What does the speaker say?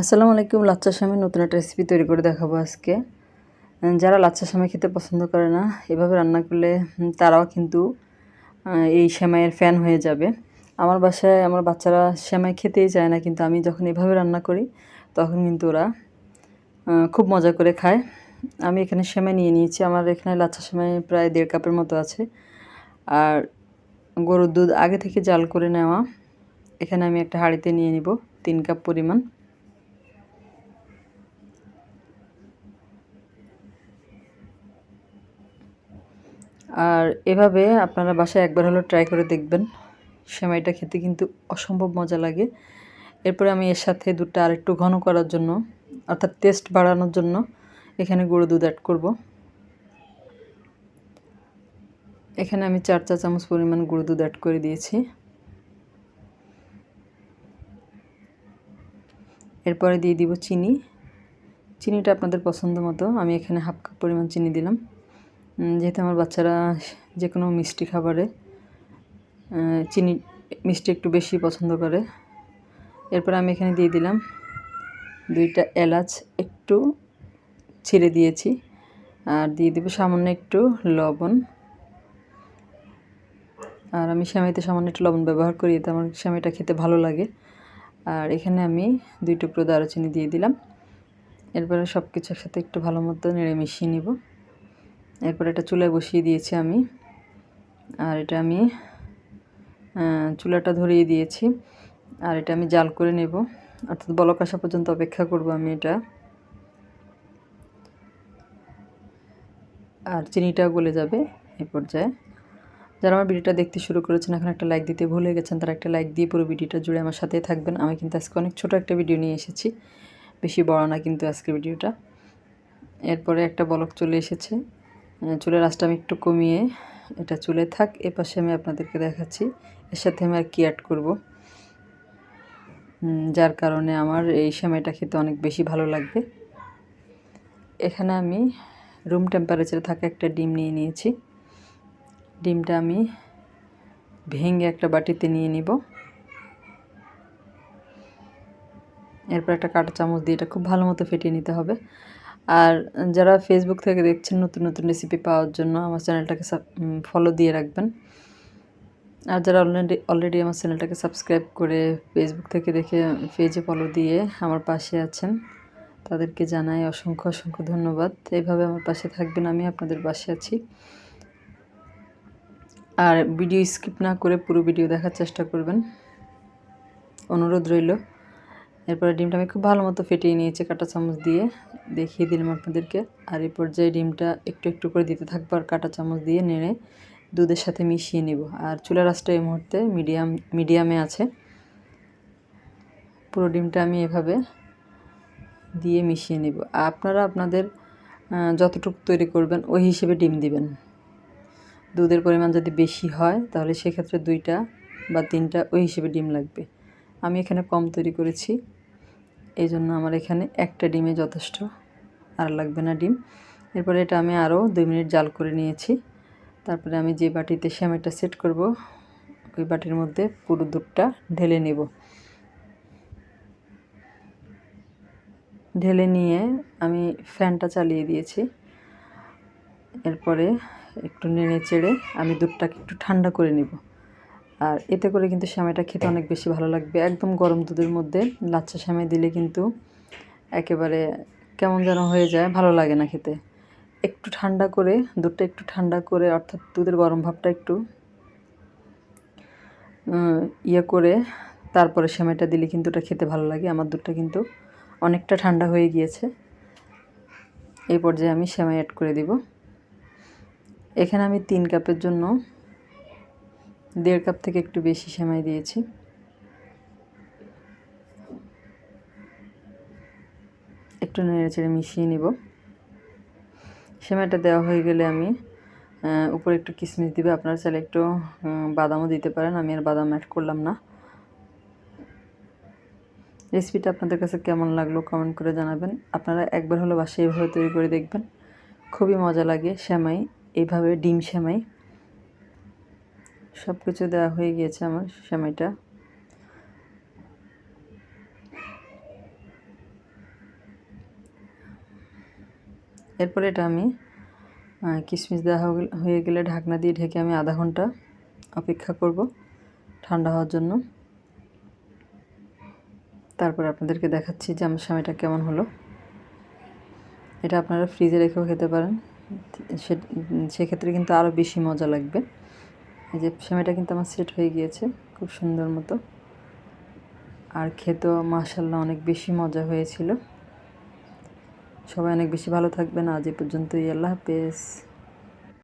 আসসালামু আলাইকুম, লাচ্চা সামে নতুন একটা রেসিপি তৈরি করে দেখাবো আজকে। যারা লাচ্চা সামে খেতে পছন্দ করে না, এভাবে রান্না করলে তারাও কিন্তু এই সেমাইয়ের ফ্যান হয়ে যাবে। আমার বাসায় আমার বাচ্চারা সেমাই খেতেই চায় না, কিন্তু আমি যখন এভাবে রান্না করি, তখন কিন্তু ওরা খুব মজা করে খায়। আমি এখানে সেমাই নিয়ে নিয়েছি, আমার এখানে লাচ্চা সেমাই প্রায় দেড় কাপের মতো আছে। আর গরুর দুধ আগে থেকে জাল করে নেওয়া, এখানে আমি একটা হাঁড়িতে নিয়ে নিব, তিন কাপ পরিমাণ। আর এভাবে আপনারা বাসায় একবার হলো ট্রাই করে দেখবেন। সেমাইটা খেতে কিন্তু অসম্ভব মজা লাগে। এরপরে আমি এর সাথে দুধটা আরেকটু ঘন করার জন্য, অর্থাৎ টেস্ট বাড়ানোর জন্য এখানে গুঁড়ো দুধ অ্যাড করব। এখানে আমি চার চা চামচ পরিমাণ গুঁড়ো দুধ অ্যাড করে দিয়েছি। এরপরে দিয়ে দিব চিনি। চিনিটা আপনাদের পছন্দ মতো। আমি এখানে হাফ কাপ পরিমাণ চিনি দিলাম। যেহেতু আমার বাচ্চারা যে কোনো মিষ্টি খাবারে চিনি, মিষ্টি একটু বেশি পছন্দ করে। এরপর আমি এখানে দিয়ে দিলাম দুইটা এলাচ একটু ছিঁড়ে দিয়েছি, আর দিয়ে দেবো সামান্য একটু লবণ। আর আমি সেমাইতে সামান্য একটু লবণ ব্যবহার করি, এতে আমার সেমাইটা খেতে ভালো লাগে। আর এখানে আমি দুই টুকরো দারুচিনি দিয়ে দিলাম। এরপরে সব কিছু একসাথে একটু ভালো মতো নেড়ে মিশিয়ে নিব। এরপর এটা চুলায় বসিয়ে দিয়েছি আমি। আর এটা আমি চুলাটা ধরিয়ে দিয়েছি। আর এটা আমি জাল করে নেব। অর্থাৎ বলক আসা পর্যন্ত অপেক্ষা করব আমি এটা। আর চিনিটাও গলে যাবে এই পর্যায়ে। যারা আমার ভিডিওটা দেখতে শুরু করেছেন, এখন একটা লাইক দিতে ভুলে গেছেন, তারা একটা লাইক দিয়ে পুরো ভিডিওটা জুড়ে আমার সাথে থাকবেন। আমি কিন্তু আজকে অনেক ছোট একটা ভিডিও নিয়ে এসেছি। বেশি বড় না কিন্তু আজকে ভিডিওটা। এরপরে একটা বলক চলে এসেছে। চুলের আঁচটা আমি একটু কমিয়ে এটা চুলে থাক, এ পাশে আমি আপনাদেরকে দেখাচ্ছি। এর সাথে আমি আর কি অ্যাড করব? যার কারণে আমার এই সময়টা খেতে অনেক বেশি ভালো লাগবে। এখানে আমি রুম টেম্পারেচারে থাকা একটা ডিম নিয়ে নিয়েছি। ডিমটা আমি ভেঙে একটা বাটিতে নিয়ে নিব। এরপর একটা কাঁটা চামচ দিয়ে এটা খুব ভালো মতো ফেটিয়ে নিতে হবে। আর যারা ফেসবুক থেকে দেখছেন নতুন নতুন রেসিপি পাওয়ার জন্য, আমার চ্যানেলটাকে ফলো দিয়ে রাখবেন। আর যারা অলরেডি অলরেডি আমার চ্যানেলটাকে সাবস্ক্রাইব করে ফেসবুক থেকে দেখে পেজে ফলো দিয়ে আমার পাশে আছেন, তাদেরকে জানাই অসংখ্য অসংখ্য ধন্যবাদ। এইভাবে আমার পাশে থাকবেন, আমি আপনাদের পাশে আছি। আর ভিডিও স্কিপ না করে পুরো ভিডিও দেখার চেষ্টা করবেন। অনুরোধ রইল। এরপরে ডিমটা আমি খুব ভালো মতো ফেটিয়ে নিয়েছি কাঁটা চামচ দিয়ে। দেখিয়ে দিলাম আপনাদেরকে। আর এই পর্যায়ে ডিমটা একটু একটু করে দিতে থাকব আর কাঁটা চামচ দিয়ে নেড়ে দুধের সাথে মিশিয়ে নেব। আর চুলার আঁচটা এই মুহূর্তে মিডিয়াম, মিডিয়ামে আছে। পুরো ডিমটা আমি এভাবে দিয়ে মিশিয়ে নিব। আপনারা আপনাদের যতটুকু তৈরি করবেন ওই হিসেবে ডিম দিবেন। দুধের পরিমাণ যদি বেশি হয় তাহলে সেক্ষেত্রে দুইটা বা তিনটা ওই হিসেবে ডিম লাগবে। আমি এখানে কম তৈরি করেছি। এই জন্য আমার এখানে একটা ডিমে যথেষ্ট, আর লাগবে না ডিম। এরপরে এটা আমি আরও দুই মিনিট জাল করে নিয়েছি। তারপরে আমি যে বাটিতে সেমাইটা সেট করব, ওই বাটির মধ্যে পুরো দুধটা ঢেলে নেব। ঢেলে নিয়ে আমি ফ্যানটা চালিয়ে দিয়েছি। এরপরে একটু নেড়ে চেড়ে আমি দুধটাকে একটু ঠান্ডা করে নেব। আর এতে করে কিন্তু সেমাইটা খেতে অনেক বেশি ভালো লাগবে। একদম গরম দুধের মধ্যে লাচ্চা সেমাই দিলে কিন্তু একেবারে কেমন যেন হয়ে যায়, ভালো লাগে না খেতে। একটু ঠান্ডা করে, দুধটা একটু ঠান্ডা করে, অর্থাৎ দুধের গরম ভাবটা একটু ইয়ে করে তারপরে সেমাইটা দিলে কিন্তু ওটা খেতে ভালো লাগে। আমার দুধটা কিন্তু অনেকটা ঠান্ডা হয়ে গিয়েছে। এই পর্যায়ে আমি সেমাই অ্যাড করে দিব। এখানে আমি তিন কাপের জন্য দেড় কাপ থেকে একটু বেশি সেমাই দিয়েছি। একটু নেড়ে চেড়ে মিশিয়ে নিব। সেমাইটা দেওয়া হয়ে গেলে আমি উপরে একটু কিশমিশ দিবে। আপনারা চাইলে একটু বাদামও দিতে পারেন। আমি আর বাদাম অ্যাড করলাম না। রেসিপিটা আপনাদের কাছে কেমন লাগল কমেন্ট করে জানাবেন। আপনারা একবার হলো বাসায় এইভাবে তৈরি করে দেখবেন। খুবই মজা লাগে সেমাই। এইভাবে ডিম সেমাই। সব কিছু দেওয়া হয়ে গিয়েছে আমার সেমাইটা। এরপরে এটা আমি কিশমিশ দেওয়া হয়ে গেলে ঢাকনা দিয়ে ঢেকে আমি আধা ঘণ্টা অপেক্ষা করব ঠান্ডা হওয়ার জন্য। তারপর আপনাদেরকে দেখাচ্ছি যে আমার স্বামীটা কেমন হলো। এটা আপনারা ফ্রিজে রেখেও খেতে পারেন। সেক্ষেত্রে কিন্তু আরও বেশি মজা লাগবে। এই যে সেমাইটা কিন্তু আমার সেট হয়ে গিয়েছে, খুব সুন্দর মতো। আর খেতেও মাসাল্লাহ অনেক বেশি মজা হয়েছিল। সবাই অনেক বেশি ভালো থাকবেন। আজ এ পর্যন্তই। আল্লাহ হাফেজ।